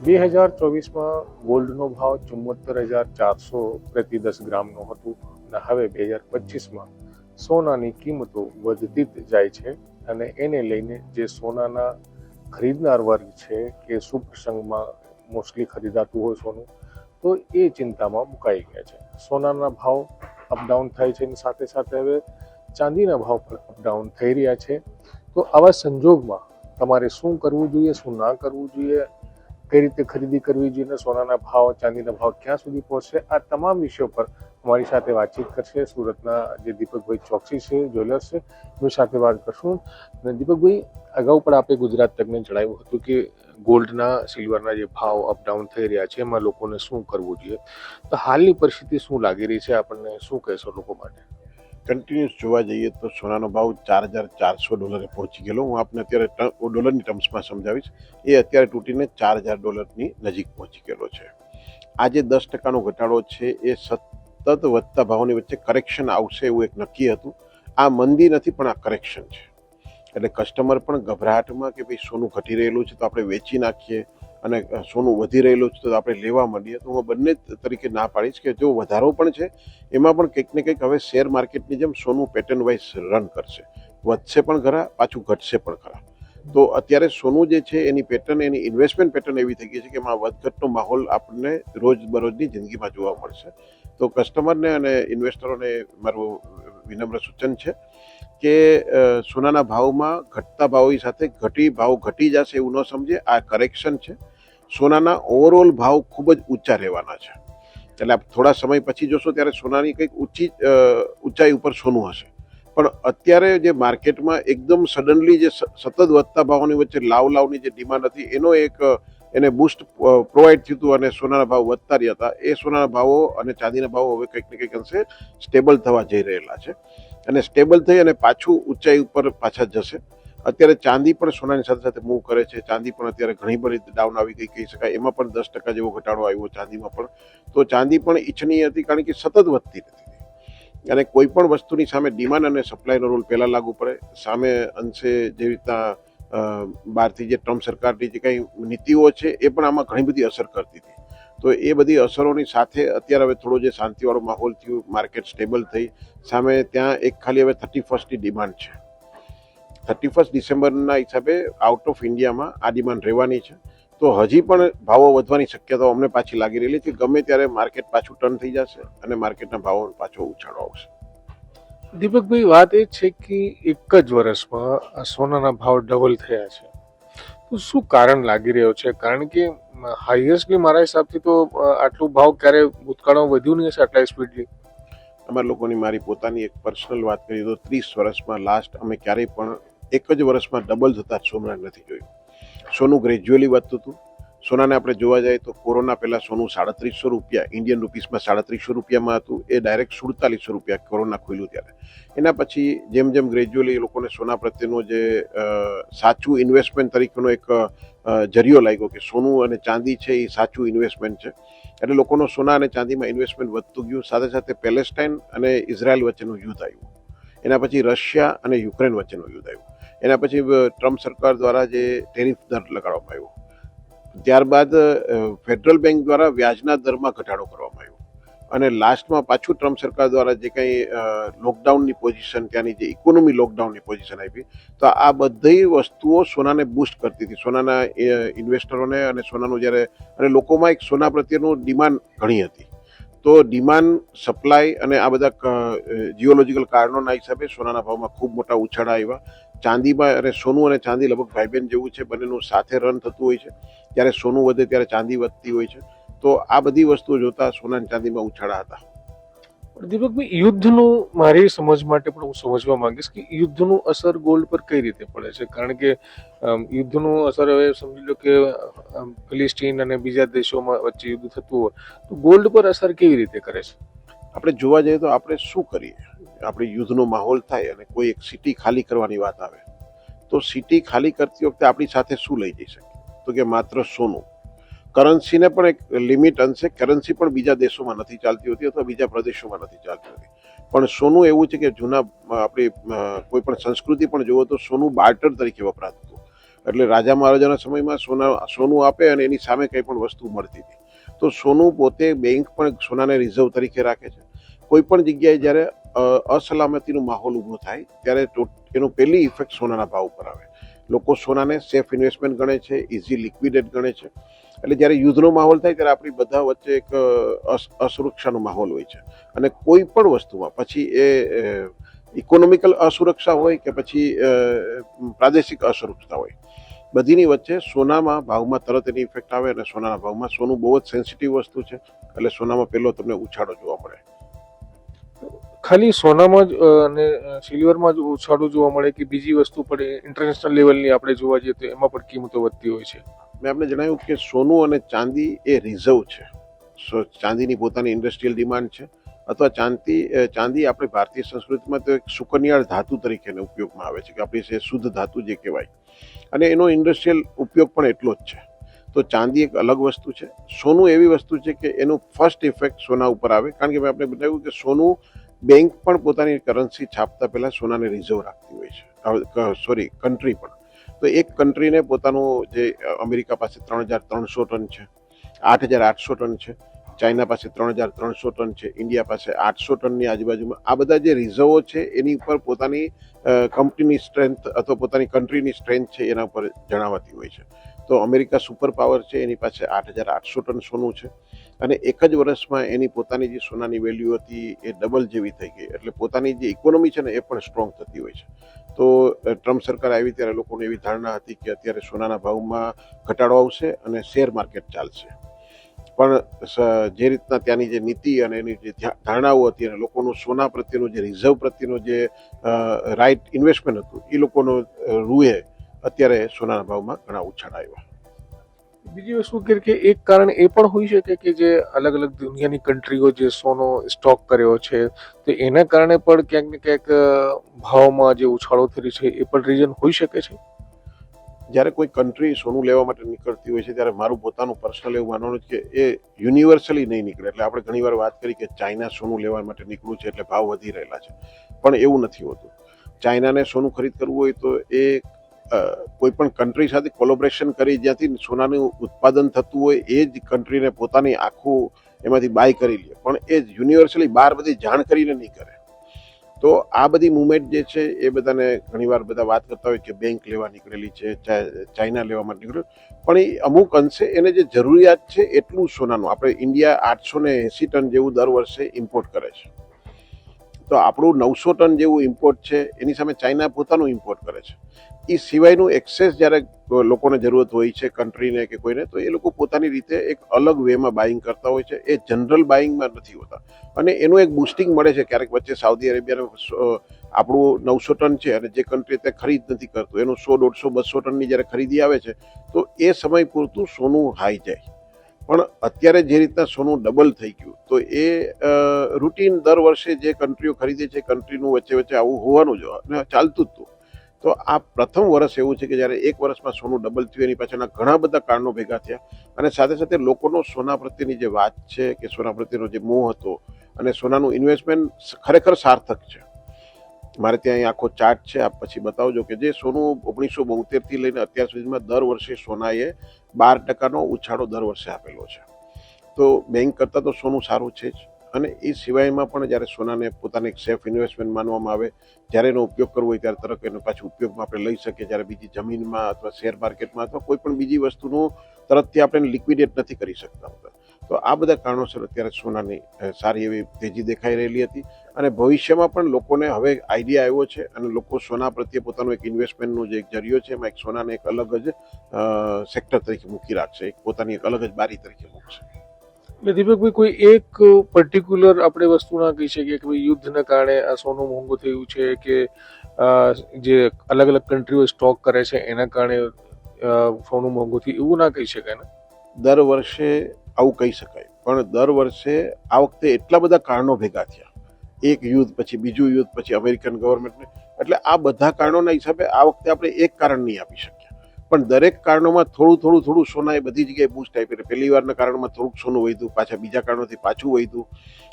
બે હજાર ચોવીસમાં ગોલ્ડનો ભાવ ચુમ્મોતેર હજાર ચારસો પ્રતિ દસ ગ્રામનો હતું અને હવે બે હજાર પચીસમાં સોનાની કિંમતો વધતી જ જાય છે અને એને લઈને જે સોનાના ખરીદનાર વર્ગ છે કે સુપ્રસંગમાં મોસ્ટલી ખરીદાતું હોય સોનું, તો એ ચિંતામાં મુકાઈ ગયા છે. સોનાના ભાવ અપડાઉન થાય છે અને સાથે સાથે હવે ચાંદીના ભાવ પણ અપડાઉન થઈ રહ્યા છે. તો આવા સંજોગમાં તમારે શું કરવું જોઈએ, શું ના કરવું જોઈએ કઈ રીતે ખરીદી કરવી જોઈએ સોનાના ભાવ, ચાંદીના ભાવ ક્યાં સુધી પહોંચશે, આ તમામ વિષયો પર અમારી સાથે વાતચીત કરશે. સુરતના જે દીપકભાઈ ચોકસી છે, જ્વેલર્સ છે, એમની સાથે વાત કરશું. અને દીપકભાઈ, અગાઉ પણ આપણે ગુજરાત તકને જણાવ્યું હતું કે ગોલ્ડના, સિલ્વરના જે ભાવ અપડાઉન થઈ રહ્યા છે, એમાં લોકોને શું કરવું જોઈએ? તો હાલની પરિસ્થિતિ શું લાગી રહી છે? આપણને શું કહેશો લોકો માટે? કન્ટિન્યુઅસ જોવા જઈએ તો સોનાનો ભાવ ચાર હજાર ચારસો ડોલરે પહોંચી ગયેલો. હું આપને અત્યારે ડોલરની ટર્મ્સમાં સમજાવીશ. એ અત્યારે તૂટીને ચાર હજાર ડોલરની નજીક પહોંચી ગયેલો છે. આજે દસ ટકાનો ઘટાડો છે એ સતત વધતા ભાવોની વચ્ચે કરેક્શન આવશે એવું એક નક્કી હતું. આ મંદી નથી, પણ આ કરેક્શન છે. એટલે કસ્ટમર પણ ગભરાટમાં કે ભાઈ સોનું ઘટી રહેલું છે તો આપણે વેચી નાખીએ. અને સોનું વધી રહેલું છે તો આપણે લેવા માંડીએ. તો હું બંને તરીકે ના પાડીશ કે જો વધારો પણ છે, એમાં પણ કંઈક ને કંઈક હવે શેર માર્કેટની જેમ સોનું પેટર્ન વાઇઝ રન કરશે. વધશે પણ ખરા, પાછું ઘટશે પણ ખરા. તો અત્યારે સોનું જે છે, એની પેટર્ન એની ઇન્વેસ્ટમેન્ટ પેટર્ન એવી થઈ ગઈ છે કે એમાં વધઘટનો માહોલ આપણને રોજબરોજની જિંદગીમાં જોવા મળશે. તો કસ્ટમરને અને ઇન્વેસ્ટરોને મારું વિનમ્ર સૂચન છે કે સોનાના ભાવમાં ઘટતા ભાવની સાથે ઘટી ભાવ ઘટી જશે એવું ન સમજે. આ કરેક્શન છે. સોનાના ઓવરઓલ ભાવ ખૂબ જ ઊંચા રહેવાના છે. એટલે આપ થોડા સમય પછી જોશો ત્યારે સોનાની કંઈક ઊંચી ઊંચાઈ ઉપર સોનું હશે. પણ અત્યારે જે માર્કેટમાં એકદમ સડનલી જે સતત વધતા ભાવોની વચ્ચે લાવ લાવની જે ડિમાન્ડ હતી, એનો એક એને બુસ્ટ પ્રોવાઈડ થયું હતું અને સોનાના ભાવ વધતા રહ્યા હતા. એ સોનાના ભાવો અને ચાંદીના ભાવો હવે કંઈક ને કંઈક અંશે સ્ટેબલ થવા જઈ રહેલા છે. અને સ્ટેબલ થઈ અને પાછું ઊંચાઈ ઉપર પાછા જશે. અત્યારે ચાંદી પણ સોનાની સાથે સાથે મૂવ કરે છે. ચાંદી પણ અત્યારે ઘણી બધી ડાઉન આવી ગઈ, કહી શકાય. એમાં પણ દસ ટકા જેવો ઘટાડો આવ્યો ચાંદીમાં પણ. તો ચાંદી પણ ઈચ્છનીય હતી કારણ કે સતત વધતી નથી અને કોઈ પણ વસ્તુની સામે ડિમાન્ડ અને સપ્લાયનો રોલ પહેલાં લાગુ પડે. સામે અંશે જેવી રીતના બહારથી જે ટ્રમ્પ સરકારની જે કંઈ નીતિઓ છે એ પણ આમાં ઘણી બધી અસર કરતી હતી. તો એ બધી અસરોની સાથે અત્યારે હવે થોડો જે શાંતિવાળો માહોલ થયું માર્કેટ સ્ટેબલ થઈ. સામે ત્યાં એક ખાલી હવે થર્ટી ફર્સ્ટની ડિમાન્ડ છે. થર્ટી ફર્સ્ટ ડિસેમ્બરના હિસાબે આઉટ ઓફ ઇન્ડિયામાં આ ડિમાન્ડ રહેવાની છે. તો હજી પણ ભાવો વધવાની શક્યતાઓ અમને પાછી લાગી રહેલી છે. ગમે ત્યારે માર્કેટ પાછું ટર્ન થઈ જશે અને માર્કેટના ભાવો પાછો ઉછાળો આવશે. દીપકભાઈ વાત એ છે કે એક જ વર્ષમાં સોનાના ભાવ ડબલ થયા છે. તો શું કારણ લાગી રહ્યો છે? કારણ કે હાઈએસ્ટલી મારા હિસાબથી તો આટલું ભાવ ક્યારે ભૂતકાળમાં વધ્યું નહીં હશે આટલા સ્પીડલી અમારા લોકોની મારી પોતાની એક પર્સનલ વાત કરીએ તો ત્રીસ વર્ષમાં લાસ્ટ અમે ક્યારેય પણ એક જ વર્ષમાં ડબલ થતાં સોમનાથ નથી જોયું. સોનું ગ્રેજ્યુઅલી વધતું હતું. સોનાને આપણે જોવા જઈએ તો કોરોના પહેલાં સોનું સાડત્રીસો રૂપિયા ઇન્ડિયન રૂપીસમાં સાડત્રીસો રૂપિયામાં હતું. એ ડાયરેક્ટ સુડતાલીસો રૂપિયા કોરોના ખુલ્યું ત્યારે. એના પછી જેમ જેમ ગ્રેજ્યુઅલી એ લોકોને સોના પ્રત્યેનો જે સાચું ઇન્વેસ્ટમેન્ટ તરીકેનો એક જરિયો લાગ્યો કે સોનું અને ચાંદી છે એ સાચું ઇન્વેસ્ટમેન્ટ છે. એટલે લોકોનો સોના અને ચાંદીમાં ઇન્વેસ્ટમેન્ટ વધતું ગયું. સાથે સાથે પેલેસ્ટાઇન અને ઇઝરાયલ વચ્ચેનું યુદ્ધ આવ્યું. એના પછી રશિયા અને યુક્રેન વચ્ચેનું યુદ્ધ આવ્યું. એના પછી ટ્રમ્પ સરકાર દ્વારા જે ટેરિફ દર લગાડવામાં આવ્યો. ત્યારબાદ ફેડરલ બેંક દ્વારા વ્યાજના દરમાં ઘટાડો કરવામાં આવ્યો. અને લાસ્ટમાં પાછું ટ્રમ્પ સરકાર દ્વારા જે કંઈ લોકડાઉનની પોઝિશન, ત્યાંની જે ઇકોનોમી લોકડાઉનની પોઝિશન આપી, તો આ બધી વસ્તુઓ સોનાને બૂસ્ટ કરતી હતી. સોનાના ઇન્વેસ્ટરોને અને સોનાનું જ્યારે, અને લોકોમાં એક સોના પ્રત્યેનું ડિમાન્ડ ઘણી હતી. તો ડિમાન્ડ, સપ્લાય અને આ બધા જીઓલોજીકલ કારણોના હિસાબે સોનાના ભાવમાં ખૂબ મોટા ઉછાળા આવ્યા. ચાંદીમાં અને સોનું અને ચાંદી લગભગ ભાઈબેન જેવું છે, બંનેનું સાથે રન થતું હોય છે. જ્યારે સોનું વધે ત્યારે ચાંદી વધતી હોય છે. તો આ બધી વસ્તુઓ જોતા સોના ચાંદીમાં ઉછાળા હતા. દીપકભાઈ યુદ્ધનું મારી સમજ માટે પણ હું સમજવા માંગીશ કે યુદ્ધનું અસર ગોલ્ડ પર કઈ રીતે પડે છે? કારણ કે યુદ્ધનું અસર હવે સમજી લો કે ફિલિસ્ટીન અને બીજા દેશોમાં વચ્ચે યુદ્ધ થતું હોય, તો ગોલ્ડ પર અસર કેવી રીતે કરે છે? આપણે જોવા જઈએ તો આપણે શું કરીએ? આપણે યુદ્ધનો માહોલ થાય અને કોઈ એક સિટી ખાલી કરવાની વાત આવે, તો સિટી ખાલી કરતી વખતે આપણી સાથે શું લઈ જઈ શકીએ તો કે માત્ર સોનું. કરન્સીને પણ એક લિમિટ અંશે કરન્સી પણ બીજા દેશોમાં નથી ચાલતી હોતી અથવા બીજા પ્રદેશોમાં નથી ચાલતી હોતી. પણ સોનું એવું છે કે જૂના આપણી કોઈ પણ સંસ્કૃતિ પણ જુઓ તો સોનું બાર્ટર તરીકે વપરાતું હતું. એટલે રાજા મહારાજાના સમયમાં સોના, સોનું આપે અને એની સામે કંઈ પણ વસ્તુ મળતી હતી. તો સોનું પોતે બેંક પણ સોનાને રિઝર્વ તરીકે રાખે છે. કોઈ પણ જગ્યાએ જ્યારે અસલામતીનો માહોલ ઊભો થાય, ત્યારે એનો પહેલી ઇફેક્ટ સોનાના ભાવ ઉપર આવે. લોકો સોનાને સેફ ઇન્વેસ્ટમેન્ટ ગણે છે ઇઝી લિક્વિડેટ ગણે છે. એટલે જ્યારે યુદ્ધનો માહોલ થાય ત્યારે આપણી બધા વચ્ચે એક અસ- અસુરક્ષાનો માહોલ હોય છે. અને કોઈ પણ વસ્તુમાં, પછી એ ઇકોનોમિકલ અસુરક્ષા હોય કે પછી પ્રાદેશિક અસુરક્ષા હોય. બધીની વચ્ચે સોનામાં ભાવમાં તરત એની ઇફેક્ટ આવે અને સોનાના ભાવમાં સોનું બહુ જ સેન્સિટિવ વસ્તુ છે. એટલે સોનામાં પહેલો તમને ઉછાળો જોવા મળે. ખાલી સોનામાં જ અને સિલ્વરમાં જ ઉછાળું જોવા મળે કે બીજી વસ્તુ પણ ઇન્ટરનેશનલ લેવલની આપણે જોવા જઈએ તો એમાં પણ કિંમતો વધતી હોય છે. મેં આપને જણાવ્યું કે સોનું અને ચાંદી એ રિઝર્વ છે. સો, ચાંદીની પોતાની ઇન્ડસ્ટ્રીયલ ડિમાન્ડ છે. અથવા ચાંદી ચાંદી આપણી ભારતીય સંસ્કૃતિમાં તો એક સુકન્યાળ ધાતુ તરીકે ઉપયોગમાં આવે છે, કે આપણી છે શુદ્ધ ધાતુ જે કહેવાય. અને એનો ઇન્ડસ્ટ્રીયલ ઉપયોગ પણ એટલો જ છે. તો ચાંદી એક અલગ વસ્તુ છે. સોનું એવી વસ્તુ છે કે એનું ફર્સ્ટ ઇફેક્ટ સોના ઉપર આવે. કારણ કે મેં આપણે બતાવ્યું કે સોનું બેંક પણ પોતાની કરન્સી છાપતા પહેલાં સોનાને રિઝર્વ રાખતી હોય છે. સોરી કન્ટ્રી પણ. તો એક કન્ટ્રીને પોતાનું જે અમેરિકા પાસે ત્રણ હજાર ત્રણસો ટન છે, આઠ હજાર આઠસો ટન છે, ચાઇના પાસે ત્રણ હજાર ત્રણસો ટન છે, ઇન્ડિયા પાસે આઠસો ટનની આજુબાજુમાં. આ બધા જે રિઝર્વો છે, એની ઉપર પોતાની કંપનીની સ્ટ્રેન્થ અથવા પોતાની કન્ટ્રીની સ્ટ્રેન્થ છે, એના ઉપર જણાવાતી હોય છે. તો અમેરિકા સુપર પાવર છે, એની પાસે આઠ હજાર આઠસો ટન સોનું છે. અને એક જ વર્ષમાં એની પોતાની જે સોનાની વેલ્યુ હતી એ ડબલ જેવી થઈ ગઈ. એટલે પોતાની જે ઇકોનોમી છે ને, એ પણ સ્ટ્રોંગ થતી હોય છે. તો ટ્રમ્પ સરકાર આવી ત્યારે લોકોને એવી ધારણા હતી કે અત્યારે સોનાના ભાવમાં ઘટાડો આવશે અને શેર માર્કેટ ચાલશે. પણ જે રીતના ત્યાંની જે નીતિ અને એની જે ધારણાઓ હતી અને લોકોનું સોના પ્રત્યેનું જે રિઝર્વ પ્રત્યેનું જે રાઇટ ઇન્વેસ્ટમેન્ટ હતું, એ લોકોનો રૂએ અત્યારે સોનાના ભાવમાં ઘણા ઉછાળ આવ્યા બીજી વસ્તુ કે એક કારણ એ પણ હોઈ શકે કે જે અલગ અલગ દુનિયાની કન્ટ્રીઓ જે સોનો સ્ટોક કર્યો છે તો એના કારણે પણ ક્યાંક ને ક્યાંક ભાવમાં જે ઉછાળો થયો છે એ પણ રીઝન હોઈ શકે છે? જ્યારે કોઈ કન્ટ્રી સોનું લેવા માટે નીકળતી હોય છે ત્યારે મારું પોતાનું પર્સનલ એવું માનવાનું છે કે એ યુનિવર્સલી નહીં નીકળે. એટલે આપણે ઘણીવાર વાત કરી કે ચાઇના સોનું લેવા માટે નીકળ્યું છે એટલે ભાવ વધી રહેલા છે. પણ એવું નથી હોતું. ચાઇનાને સોનું ખરીદ કરવું હોય તો એ અ, કોઈ પણ કન્ટ્રી સાથે કોલોબરેશન કરી જ્યાંથી સોનાનું ઉત્પાદન થતું હોય એ જ કન્ટ્રીને પોતાની આખું એમાંથી બાય કરી લે. પણ એ યુનિવર્સલી બહાર બધી જાણ કરીને નહીં કરે. તો આ બધી મુવમેન્ટ જે છે એ બધાને ઘણીવાર બધા વાત કરતા હોય કે બેંક લેવા નીકળેલી છે ચાઇના લેવા માટે નીકળેલું. પણ એ અમુક અંશે એને જે જરૂરિયાત છે એટલું સોનાનું. આપણે ઇન્ડિયા આઠસો ને એંસી ટન જેવું દર વર્ષે ઇમ્પોર્ટ કરે છે. તો આપણું નવસો ટન જેવું ઇમ્પોર્ટ છે, એની સામે ચાઇના પોતાનું ઇમ્પોર્ટ કરે છે. એ સિવાયનું એક્સેસ જ્યારે લોકોને જરૂરત હોય છે કન્ટ્રીને કે કોઈને, તો એ લોકો પોતાની રીતે એક અલગ વેમાં બાઇંગ કરતા હોય છે. એ જનરલ બાઇંગમાં નથી હોતા. અને એનું એક બુસ્ટિંગ મળે છે, ક્યારેક વચ્ચે સાઉદી અરેબિયાનું આપણું નવસો ટન છે અને જે કન્ટ્રી તે ખરીદ નથી કરતું. એનું સો, દોઢસો, બસો ટનની જ્યારે ખરીદી આવે છે, તો એ સમય પૂરતું સોનું હાઈ જાય. પણ અત્યારે જે રીતના સોનું ડબલ થઈ ગયું, તો એ રૂટીન દર વર્ષે જે કન્ટ્રીઓ ખરીદે છે કન્ટ્રીનું વચ્ચે વચ્ચે આવું હોવાનું જ અને ચાલતું જ હતું. તો આ પ્રથમ વર્ષ એવું છે કે જ્યારે એક વર્ષમાં સોનું ડબલ થયું, એની પાછળના ઘણા બધા કારણો ભેગા થયા. અને સાથે સાથે લોકોનો સોના પ્રત્યેની જે વાત છે કે સોના પ્રત્યેનો જે મોહ હતો અને સોનાનું ઇન્વેસ્ટમેન્ટ ખરેખર સાર્થક છે. મારે ત્યાં અહીં આખો ચાર્ટ છે, આપ પછી બતાવજો કે જે સોનું ઓગણીસો બોતેરથી લઈને અત્યાર સુધીમાં દર વર્ષે સોનાએ બાર ટકાનો ઉછાળો દર વર્ષે આપેલો છે. તો બેંક કરતાં તો સોનું સારું છે જ. અને એ સિવાયમાં પણ જ્યારે સોનાને પોતાને એક સેફ ઇન્વેસ્ટમેન્ટ માનવામાં આવે, જ્યારે એનો ઉપયોગ કરવો હોય ત્યારે તરત એનો પાછું ઉપયોગમાં આપણે લઈ શકીએ, જ્યારે બીજી જમીનમાં અથવા શેર માર્કેટમાં અથવા કોઈ પણ બીજી વસ્તુનું તરતથી આપણે લિક્વિડેટ નથી કરી શકતા. હોતા તો આ બધા કારણોસર અત્યારે સોનાની સારી એવી તેજી દેખાઈ રહેલી હતી અને ભવિષ્યમાં પણ લોકોને હવે આઈડિયા આવ્યો છે અને લોકો સોના પ્રત્યે પોતાનું એક ઇન્વેસ્ટમેન્ટનું જે એક જરિયો છે એમાં એક સોનાને એક અલગ જ સેક્ટર તરીકે મૂકી રાખશે એક પોતાની એક અલગ જ બારી તરીકે મૂકશે. એટલે દીપકભાઈ કોઈ એક પર્ટિક્યુલર આપણે વસ્તુ ના કહી શકીએ કે ભાઈ યુદ્ધના કારણે આ સોનું મોંઘું થયું છે કે જે અલગ અલગ કન્ટ્રીઓ સ્ટોક કરે છે એના કારણે સોનું મોંઘું થયું એવું ના કહી શકાય ને? દર વર્ષે આવું કહી શકાય. પણ દર વર્ષે આ વખતે એટલા બધા કારણો ભેગા થયા. એક યુદ્ધ પછી બીજું યુદ્ધ પછી અમેરિકન ગવર્મેન્ટને એટલે આ બધા કારણોના હિસાબે આ વખતે આપણે એક કારણ નહીં આપી શકીએ. પણ દરેક કારણોમાં થોડું થોડું થોડું સોના એ બધી જગ્યાએ બૂસ્ટ આપી એટલે પહેલી વારના કારણમાં થોડુંક સોનું વધ્યું, પાછા બીજા કારણોથી પાછું વધ્યું,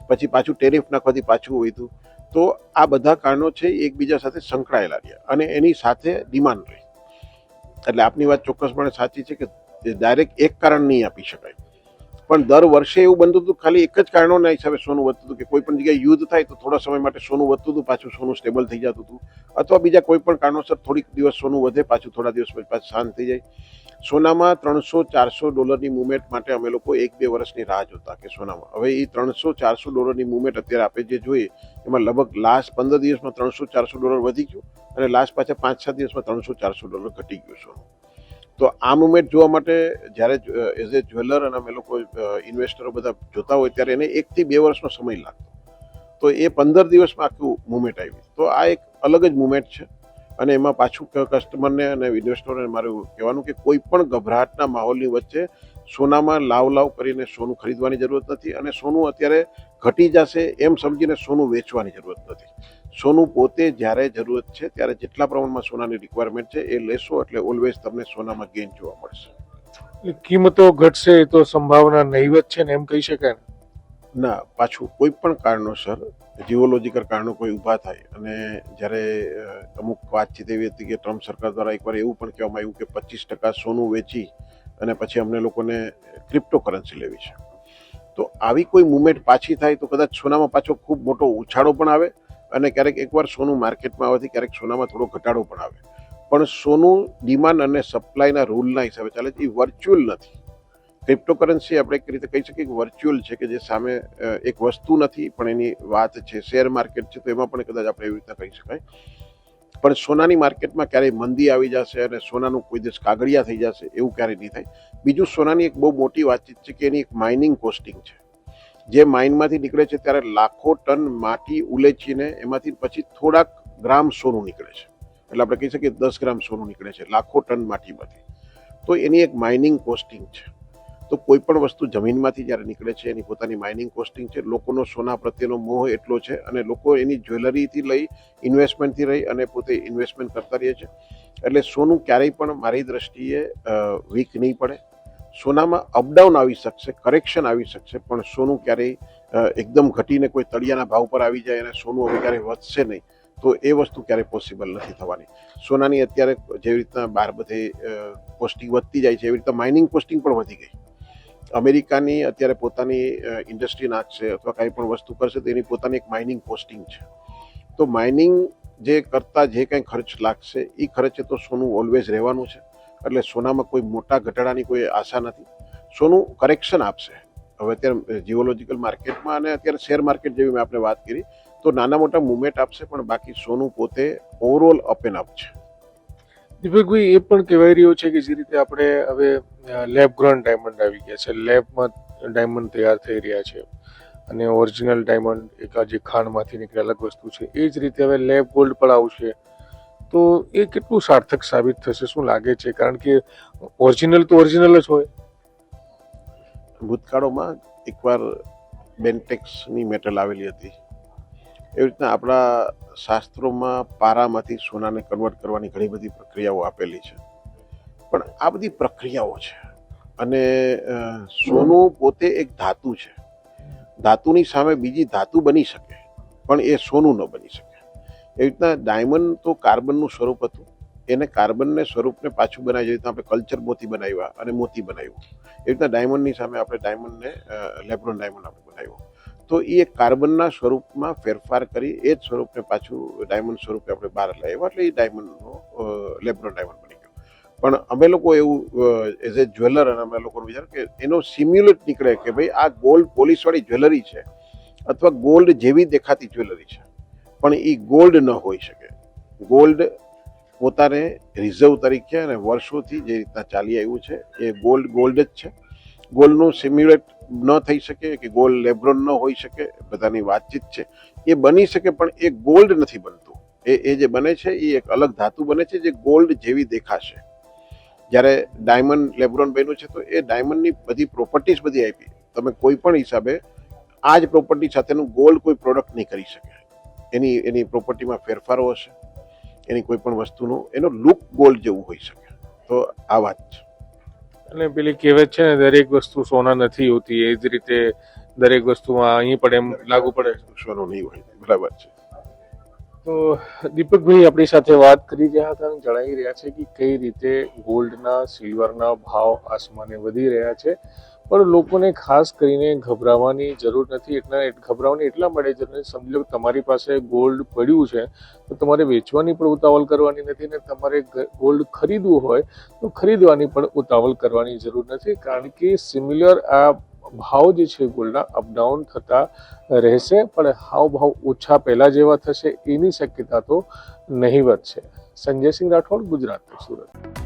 પછી પાછું ટેરિફ નાખવાથી પાછું વધ્યું. તો આ બધા કારણો છે એકબીજા સાથે સંકળાયેલા રહ્યા અને એની સાથે ડિમાન્ડ રહી. એટલે આપની વાત ચોક્કસપણે સાચી છે કે ડાયરેક્ટ એક કારણ નહીં આપી શકાય. પણ દર વર્ષે એવું બનતું હતું ખાલી એક જ કારણોના હિસાબે સોનું વધતું હતું કે કોઈ પણ જગ્યાએ યુદ્ધ થાય તો થોડા સમય માટે સોનું વધતું હતું, પાછું સોનું સ્ટેબલ થઈ જતું હતું. અથવા બીજા કોઈ પણ કારણોસર થોડીક દિવસ સોનું વધે, પાછું થોડા દિવસ પછી પાછું શાંત થઈ જાય. સોનામાં ત્રણસો ચારસો ડોલરની મુવમેન્ટ માટે અમે લોકો એક બે વર્ષની રાહ જોતા કે સોનામાં. હવે એ ત્રણસો ચારસો ડોલરની મુવમેન્ટ અત્યારે આપણે જે જોઈએ, એમાં લગભગ લાસ્ટ પંદર દિવસમાં ત્રણસો ચારસો ડોલર વધી ગયું અને લાસ્ટ પાછા પાંચ સાત દિવસમાં ત્રણસો ચારસો ડોલર ઘટી ગયું સોનું. તો આ મુમેન્ટ જોવા માટે જ્યારે એઝ એ જ્વેલર અને અમે લોકો ઇન્વેસ્ટરો બધા જોતા હોય ત્યારે એને એકથી બે વર્ષનો સમય લાગતો. તો એ પંદર દિવસમાં આખું મુમેન્ટ આવી. તો આ એક અલગ જ મુમેન્ટ છે અને એમાં પાછું કસ્ટમરને અને ઇન્વેસ્ટરોને મારું કહેવાનું કે કોઈ પણ ગભરાટના માહોલની વચ્ચે સોનામાં લાવ લાવ કરીને સોનું ખરીદવાની જરૂરત નથી અને સોનું અત્યારે ઘટી જશે એમ સમજીને સોનું વેચવાની જરૂરત નથી. સોનું પોતે જ્યારે જરૂરત છે ત્યારે જેટલા પ્રમાણમાં સોનાની રિક્વાયરમેન્ટ છે એ લેશો એટલે ઓલવેઝ તમને સોનામાં ગેઇન જોવા મળશે. એટલે કિંમતો ઘટશે એ તો સંભાવના નહીવત છે ને એમ કહી શકાય ના? પાછું કોઈ પણ કારણોસર જીઓલોજીકલ કારણો કોઈ ઊભા થાય અને જ્યારે અમુક વાતચીત એવી હતી કે ટ્રમ્પ સરકાર દ્વારા એકવાર એવું પણ કહેવામાં આવ્યું કે પચીસ ટકા સોનું વેચી અને પછી અમને લોકોને ક્રિપ્ટો કરન્સી લેવી છે. તો આવી કોઈ મુવમેન્ટ પાછી થાય તો કદાચ સોનામાં પાછો ખૂબ મોટો ઉછાળો પણ આવે અને ક્યારેક એકવાર સોનું માર્કેટમાં આવવાથી ક્યારેક સોનામાં થોડો ઘટાડો પણ આવે. પણ સોનું ડિમાન્ડ અને સપ્લાયના રૂલના હિસાબે ચાલે છે, એ વર્ચ્યુઅલ નથી. ક્રિપ્ટોકરન્સી આપણે એક રીતે કહી શકીએ કે વર્ચ્યુઅલ છે કે જે સામે એક વસ્તુ નથી, પણ એની વાત છે, શેર માર્કેટ છે, તો એમાં પણ કદાચ આપણે એવી રીતના કહી શકાય. પણ સોનાની માર્કેટમાં ક્યારેય મંદી આવી જશે અને સોનાનું કોઈ દિવસ કાગળિયા થઈ જશે, એવું ક્યારેય નહીં થાય. બીજું, સોનાની એક બહુ મોટી વાતચીત છે કે એની એક માઇનિંગ કોસ્ટિંગ છે. જે માઇનમાંથી નીકળે છે ત્યારે લાખો ટન માટી ઉલેચીને એમાંથી પછી થોડાક ગ્રામ સોનું નીકળે છે. એટલે આપણે કહી શકીએ દસ ગ્રામ સોનું નીકળે છે, લાખો ટન માટીમાંથી. તો એની એક માઇનિંગ કોસ્ટિંગ છે. તો કોઈ પણ વસ્તુ જમીનમાંથી જ્યારે નીકળે છે, એની પોતાની માઇનિંગ કોસ્ટિંગ છે, લોકોનો સોના પ્રત્યેનો મોહ એટલો છે અને લોકો એની જ્વેલરીથી લઈ ઇન્વેસ્ટમેન્ટથી રહી અને પોતે ઇન્વેસ્ટમેન્ટ કરતા રહે છે. એટલે સોનું ક્યારેય પણ મારી દ્રષ્ટિએ વીક નહીં પડે. સોનામાં અપડાઉન આવી શકશે કરેક્શન આવી શકશે, પણ સોનું ક્યારેય એકદમ ઘટીને કોઈ તળિયાના ભાવ પર આવી જાય અને સોનું હવે ક્યારેય વધશે નહીં, તો એ વસ્તુ ક્યારેય પોસિબલ નથી થવાની. સોનાની અત્યારે જેવી રીતના બહાર બધે કોસ્ટિંગ વધતી જાય છે, એવી રીતના માઇનિંગ કોસ્ટિંગ પણ વધી ગઈ. અમેરિકાની અત્યારે પોતાની ઇન્ડસ્ટ્રી નાખશે અથવા કાંઈ પણ વસ્તુ કરશે તો એની પોતાની એક માઇનિંગ કોસ્ટિંગ છે. તો માઇનિંગ જે કરતાં જે કંઈ ખર્ચ લાગશે એ ખર્ચે તો સોનું ઓલવેઝ રહેવાનું છે. એટલે સોનામાં કોઈ મોટા ઘટાડાની કોઈ આશા નથી. સોનું કરેક્શન આપશે. હવે અત્યારે જીઓલોજીકલ માર્કેટમાં અને અત્યારે શેર માર્કેટ જેવી મેં આપણે વાત કરી, તો નાના મોટા મુવમેન્ટ આપશે, પણ બાકી સોનું પોતે ઓવરઓલ અપ એન્ડ અપ છે. દીપકભાઈ, એ પણ કહેવાય રહ્યો છે કે જે રીતે આપણે હવે લેબ ગ્રોન ડાયમંડ આવી ગયા છે. લેબમાં ડાયમંડ તૈયાર થઈ રહ્યા છે. અને ઓરિજિનલ ડાયમંડ એક જે ખાણમાંથી નીકળે અલગ વસ્તુ છે, એ જ રીતે હવે લેબ ગોલ્ડ પણ આવશે. તો એ કેટલું સાર્થક સાબિત થશે? શું લાગે છે? કારણ કે ઓરિજિનલ તો ઓરિજિનલ જ હોય. ભૂતકાળોમાં એકવાર બેન્ટેક્સની મેટલ આવેલી હતી. એવી રીતના આપણા શાસ્ત્રોમાં પારામાંથી સોનાને કન્વર્ટ કરવાની ઘણી બધી પ્રક્રિયાઓ આપેલી છે. પણ આ બધી પ્રક્રિયાઓ છે. અને સોનું પોતે એક ધાતુ છે. ધાતુની સામે બીજી ધાતુ બની શકે, પણ એ સોનું ન બની શકે. એવી રીતના ડાયમંડ તો કાર્બનનું સ્વરૂપ હતું. એને કાર્બનને સ્વરૂપને પાછું બનાવી, જેવી રીતના આપણે કલ્ચર મોતી બનાવ્યા અને મોતી બનાવ્યું. એવી રીતના ડાયમંડની સામે આપણે ડાયમંડને લેબ્રોન ડાયમંડ આપણે બનાવ્યો. તો એ એક કાર્બનના સ્વરૂપમાં ફેરફાર કરી, એ જ સ્વરૂપને પાછું ડાયમંડ સ્વરૂપે આપણે બહાર લાવ્યા. એટલે એ ડાયમંડનો લેબ્રોન ડાયમંડ બની ગયો. પણ અમે લોકો એવું એઝ એ જ્વેલર અને અમે લોકોનો વિચાર કે એનો સિમ્યુલેટ નીકળે કે ભાઈ આ ગોલ્ડ પોલીસવાળી જ્વેલરી છે, અથવા ગોલ્ડ જેવી દેખાતી જ્વેલરી છે. પણ એ ગોલ્ડ ન હોઈ શકે. ગોલ્ડ પોતાને રિઝર્વ તરીકે અને વર્ષોથી જે રીતના ચાલી આવ્યું છે, એ ગોલ્ડ ગોલ્ડ જ છે. ગોલ્ડનું સિમ્યુલેટ ન થઈ શકે કે ગોલ્ડ લેબ્રોન ન હોઈ શકે બધાની વાતચીત છે. એ બની શકે પણ એ ગોલ્ડ નથી બનતું. એ એ જે બને છે એ એક અલગ ધાતુ બને છે જે ગોલ્ડ જેવી દેખાશે. જ્યારે ડાયમંડ લેબ્રોન બન્યું છે, તો એ ડાયમંડની બધી પ્રોપર્ટીઝ બધી આપી. તમે કોઈ પણ હિસાબે આ જ પ્રોપર્ટી સાથેનું ગોલ્ડ કોઈ પ્રોડક્ટ નહીં કરી શકે. એની એની પ્રોપર્ટીમાં ફેરફારો હશે એની કોઈ પણ વસ્તુનો એનો લુક ગોલ્ડ જેવું હોઈ શકે. તો આ વાત છે. અને પેલી કહેવત છે ને દરેક વસ્તુ સોના નથી હોતી એ જ રીતે દરેક વસ્તુમાં અહીં પણ એમ લાગુ પડે. સોનું નહીં હોય. બરાબર છે. તો દીપકભાઈ આપણી સાથે વાત કરી રહ્યા હતા જણાવી રહ્યા છે કે કઈ રીતે ગોલ્ડના, સિલ્વરના ભાવ આસમાને વધી રહ્યા છે. પણ લોકોને ખાસ કરીને ગભરાવાની જરૂર નથી. એટલા ગભરાવાની એટલા માટે જરૂર સમજી તમારી પાસે ગોલ્ડ પડ્યું છે, તો તમારે વેચવાની પણ ઉતાવળ કરવાની નથી ને તમારે ગોલ્ડ ખરીદવું હોય તો ખરીદવાની પણ ઉતાવળ કરવાની જરૂર નથી. કારણ કે સિમિલર આ ભાવ જે છે ગોલ્ડના અપડાઉન થતા રહેશે, પણ હાવ ભાવ ઓછા પહેલા જેવા થશે, એની શક્યતા તો નહીવત છે. સંજયસિંહ રાઠોડ, ગુજરાત, સુરત.